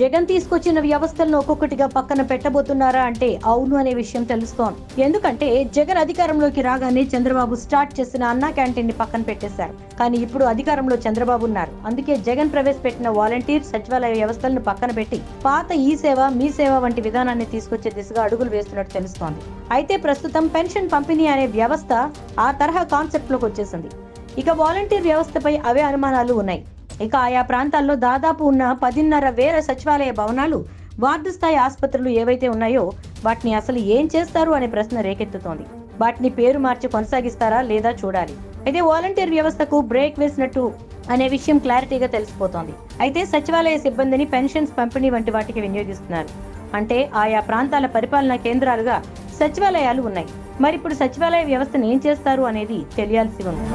జగన్ తీసుకొచ్చిన వ్యవస్థలను ఒక్కొక్కటిగా పక్కన పెట్టబోతున్నారా అంటే అవును అనే విషయం తెలుస్తోంది. ఎందుకంటే జగన్ అధికారంలోకి రాగానే చంద్రబాబు స్టార్ట్ చేసిన అన్నా క్యాంటీన్ని పక్కన పెట్టేశారు. కానీ ఇప్పుడు అధికారంలో చంద్రబాబు ఉన్నారు. అందుకే జగన్ ప్రవేశపెట్టిన వాలంటీర్ సచివాలయ వ్యవస్థలను పక్కన పెట్టి పాత ఈ సేవ మీ సేవ వంటి విధానాన్ని తీసుకొచ్చే దిశగా అడుగులు వేస్తున్నట్టు తెలుస్తోంది. అయితే ప్రస్తుతం పెన్షన్ పంపిణీ అనే వ్యవస్థ ఆ తరహా కాన్సెప్ట్లోకి వచ్చేసింది. ఇక వాలంటీర్ వ్యవస్థపై అవే అనుమానాలు ఉన్నాయి. ఇక ఆయా ప్రాంతాల్లో దాదాపు ఉన్న పదిన్నర వేల సచివాలయ భవనాలు వార్డు స్థాయి ఆసుపత్రులు ఏవైతే ఉన్నాయో వాటిని అసలు ఏం చేస్తారు అనే ప్రశ్న రేకెత్తుతోంది. వాటిని పేరు మార్చి కొనసాగిస్తారా లేదా చూడాలి. అయితే వాలంటీర్ వ్యవస్థకు బ్రేక్ వేసినట్టు అనే విషయం క్లారిటీగా తెలిసిపోతోంది. అయితే సచివాలయ సిబ్బందిని పెన్షన్స్ పంపిణీ వంటి వాటికి వినియోగిస్తున్నారు. అంటే ఆయా ప్రాంతాల పరిపాలనా కేంద్రాలుగా సచివాలయాలు ఉన్నాయి. మరి ఇప్పుడు సచివాలయ వ్యవస్థను ఏం చేస్తారు అనేది తెలియాల్సి ఉంది.